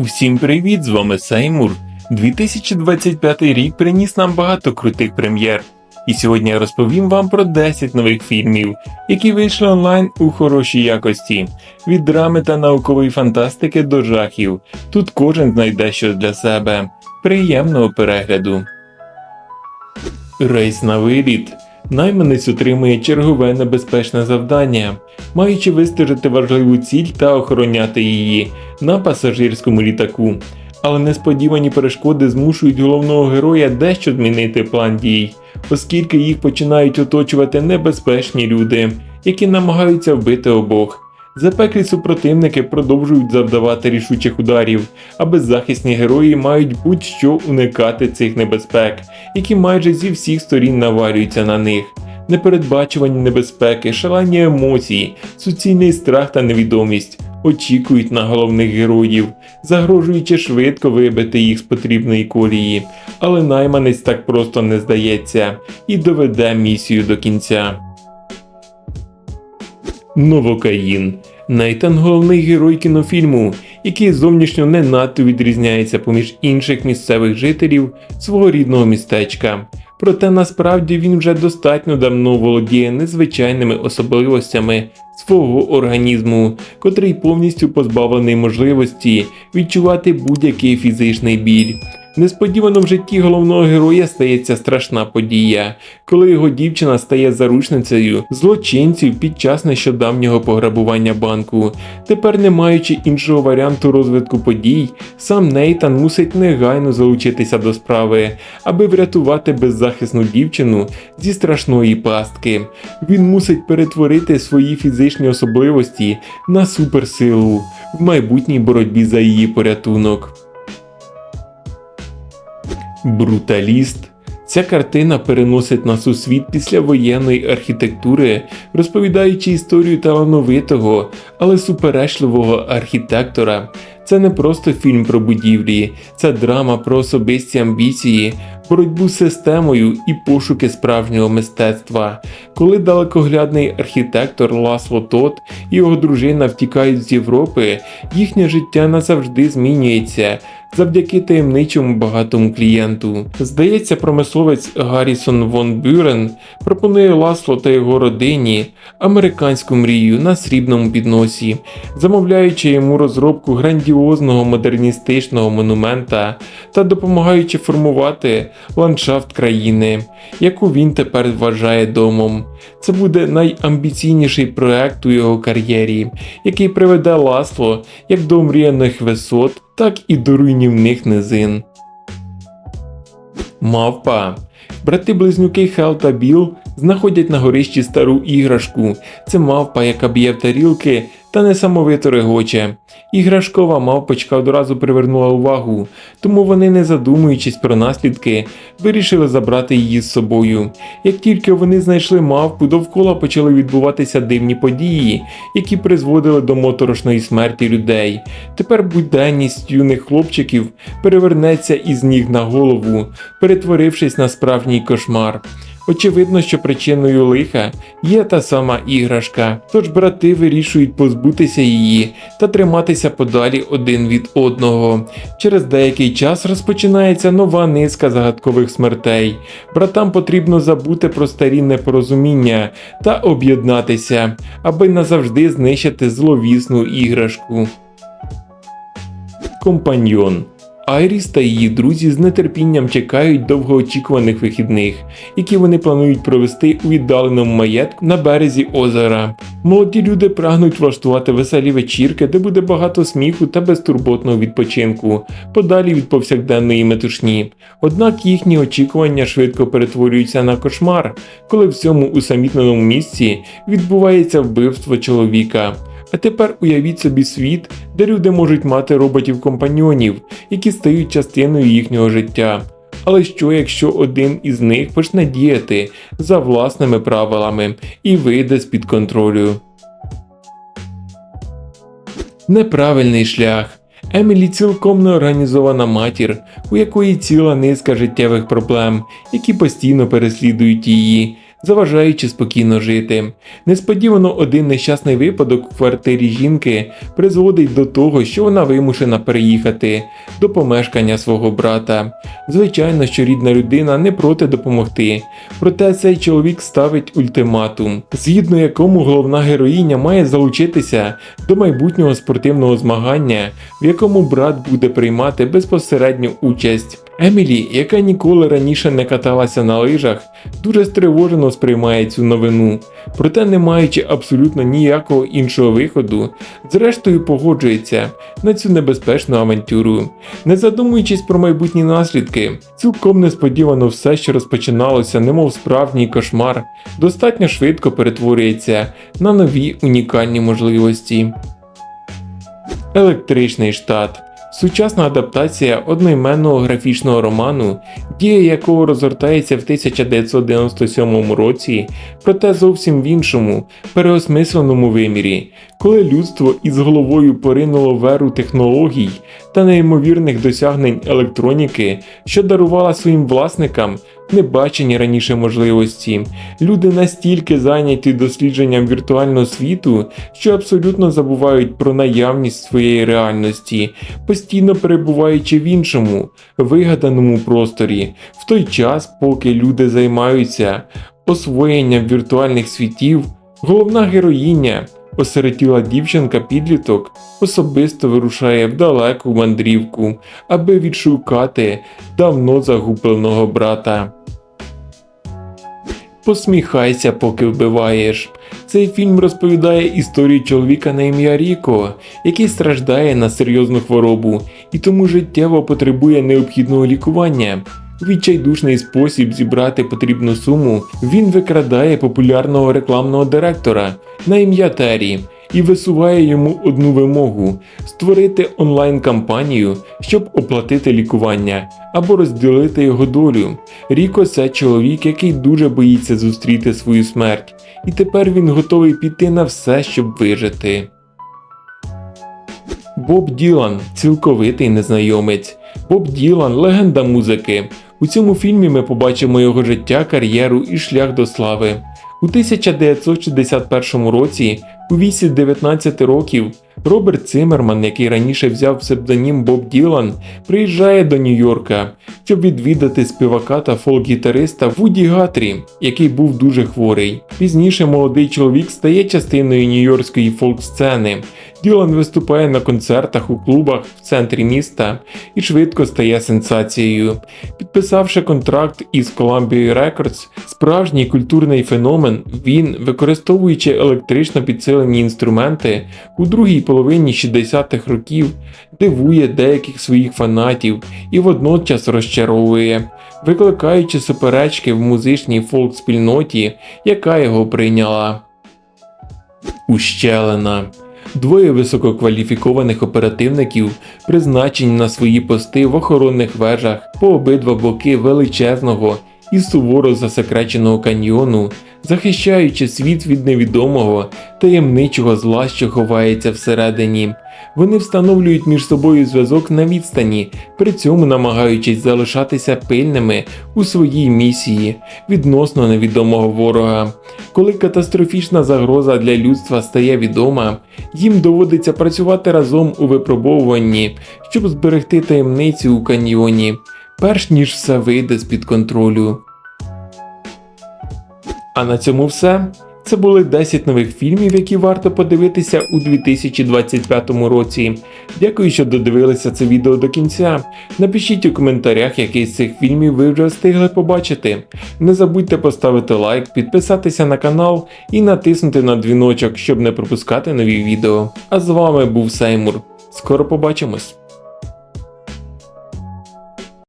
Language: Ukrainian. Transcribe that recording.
Усім привіт! З вами Сеймур. 2025 рік приніс нам багато крутих прем'єр. І сьогодні я розповім вам про 10 нових фільмів, які вийшли онлайн у хорошій якості, від драми та наукової фантастики до жахів. Тут кожен знайде щось для себе. Приємного перегляду. Рейс на виліт. Найманець отримує чергове небезпечне завдання, маючи вистежити важливу ціль та охороняти її на пасажирському літаку. Але несподівані перешкоди змушують головного героя дещо змінити план дій, оскільки їх починають оточувати небезпечні люди, які намагаються вбити обох. Запеклі супротивники продовжують завдавати рішучих ударів, а беззахисні герої мають будь-що уникати цих небезпек, які майже зі всіх сторін навалюються на них. Непередбачувані небезпеки, шалені емоції, суцільний страх та невідомість очікують на головних героїв, загрожуючи швидко вибити їх з потрібної колії, але найманець так просто не здається і доведе місію до кінця. Новокаїн. Нейтан головний герой кінофільму, який зовнішньо не надто відрізняється поміж інших місцевих жителів свого рідного містечка. Проте насправді він вже достатньо давно володіє незвичайними особливостями свого організму, котрий повністю позбавлений можливості відчувати будь-який фізичний біль. Несподівано в житті головного героя стається страшна подія, коли його дівчина стає заручницею злочинців під час нещодавнього пограбування банку. Тепер, не маючи іншого варіанту розвитку подій, сам Нейтан мусить негайно залучитися до справи, аби врятувати беззахисну дівчину зі страшної пастки. Він мусить перетворити свої фізичні особливості на суперсилу в майбутній боротьбі за її порятунок. Бруталіст. Ця картина переносить нас у світ післявоєнної архітектури, розповідаючи історію талановитого, але суперечливого архітектора. Це не просто фільм про будівлі, це драма про особисті амбіції, боротьбу з системою і пошуки справжнього мистецтва. Коли далекоглядний архітектор Ласло Тот і його дружина втікають з Європи, їхнє життя назавжди змінюється. Завдяки таємничому багатому клієнту. Здається, промисловець Гаррісон Вон Бюрен пропонує Ласло та його родині американську мрію на срібному підносі, замовляючи йому розробку грандіозного модерністичного монумента та допомагаючи формувати ландшафт країни, яку він тепер вважає домом. Це буде найамбіційніший проект у його кар'єрі, який приведе Ласло як до омріяних висот, так і до руйнівних низин. Мавпа. Брати-близнюки Хел та Біл знаходять на горищі стару іграшку. Це мавпа, яка б'є в тарілки та несамовито регоче. Іграшкова мавпочка одразу привернула увагу, тому вони, не задумуючись про наслідки, вирішили забрати її з собою. Як тільки вони знайшли мавпу, довкола почали відбуватися дивні події, які призводили до моторошної смерті людей. Тепер буденність юних хлопчиків перевернеться із ніг на голову, перетворившись на справжній кошмар. Очевидно, що причиною лиха є та сама іграшка, тож брати вирішують позбутися її та триматися подалі один від одного. Через деякий час розпочинається нова низка загадкових смертей. Братам потрібно забути про старі непорозуміння та об'єднатися, аби назавжди знищити зловісну іграшку. Компаньйон Айріс та її друзі з нетерпінням чекають довгоочікуваних вихідних, які вони планують провести у віддаленому маєтку на березі озера. Молоді люди прагнуть влаштувати веселі вечірки, де буде багато сміху та безтурботного відпочинку, подалі від повсякденної метушні. Однак їхні очікування швидко перетворюються на кошмар, коли в цьому усамітненому місці відбувається вбивство чоловіка. А тепер уявіть собі світ, де люди можуть мати роботів-компаньйонів, які стають частиною їхнього життя. Але що якщо один із них почне діяти за власними правилами і вийде з під контролю? Неправильний шлях. Емілі цілком неорганізована матір, у якої ціла низка життєвих проблем, які постійно переслідують її. Заважаючи спокійно жити. Несподівано один нещасний випадок в квартирі жінки призводить до того, що вона вимушена переїхати до помешкання свого брата. Звичайно, що рідна людина не проти допомогти, проте цей чоловік ставить ультиматум, згідно якому головна героїня має залучитися до майбутнього спортивного змагання, в якому брат буде приймати безпосередню участь. Емілі, яка ніколи раніше не каталася на лижах, дуже стривожено сприймає цю новину, проте, не маючи абсолютно ніякого іншого виходу, зрештою погоджується на цю небезпечну авантюру, не задумуючись про майбутні наслідки. Цілком несподівано все, що розпочиналося, немов справжній кошмар, достатньо швидко перетворюється на нові унікальні можливості. Електричний штат. Сучасна адаптація одноіменного графічного роману, дія якого розгортається в 1997 році, проте зовсім в іншому, переосмисленому вимірі, коли людство із головою поринуло веру технологій та неймовірних досягнень електроніки, що дарувала своїм власникам небачені раніше можливості. Люди настільки зайняті дослідженням віртуального світу, що абсолютно забувають про наявність своєї реальності, постійно перебуваючи в іншому, вигаданому просторі, в той час, поки люди займаються освоєнням віртуальних світів, головна героїня. Осиротіла дівчинка-підліток особисто вирушає в далеку мандрівку, аби відшукати давно загубленого брата. Посміхайся, поки вбиваєш. Цей фільм розповідає історію чоловіка на ім'я Ріко, який страждає на серйозну хворобу і тому життєво потребує необхідного лікування. Відчайдушний спосіб зібрати потрібну суму він викрадає популярного рекламного директора на ім'я Террі і висуває йому одну вимогу створити онлайн-кампанію, щоб оплатити лікування або розділити його долю. Ріко це чоловік, який дуже боїться зустріти свою смерть, і тепер він готовий піти на все, щоб вижити. Боб Ділан цілковитий незнайомець. Боб Ділан легенда музики. У цьому фільмі ми побачимо його життя, кар'єру і шлях до слави. У 1961 році, у віці 19 років, Роберт Циммерман, який раніше взяв псевдонім Боб Ділан, приїжджає до Нью-Йорка, щоб відвідати співака та фолк-гітариста Вуді Гатрі, який був дуже хворий. Пізніше молодий чоловік стає частиною нью-йоркської фолк-сцени. Ділан виступає на концертах у клубах в центрі міста і швидко стає сенсацією. Підписавши контракт із Columbia Records, справжній культурний феномен, він, використовуючи електрично підсилені інструменти, у другій половині 60-х років дивує деяких своїх фанатів і водночас розчаровує, викликаючи суперечки в музичній фолк-спільноті, яка його прийняла. Ущелина. Двоє висококваліфікованих оперативників призначені на свої пости в охоронних вежах по обидва боки величезного і суворо засекреченого каньйону, захищаючи світ від невідомого таємничого зла, що ховається всередині. Вони встановлюють між собою зв'язок на відстані, при цьому намагаючись залишатися пильними у своїй місії відносно невідомого ворога. Коли катастрофічна загроза для людства стає відома, їм доводиться працювати разом у випробовуванні, щоб зберегти таємницю у каньйоні, перш ніж все вийде з-під контролю. А на цьому все. Це були 10 нових фільмів, які варто подивитися у 2025 році. Дякую, що додивилися це відео до кінця. Напишіть у коментарях, який з цих фільмів ви вже встигли побачити. Не забудьте поставити лайк, підписатися на канал і натиснути на дзвіночок, щоб не пропускати нові відео. А з вами був Сеймур. Скоро побачимось!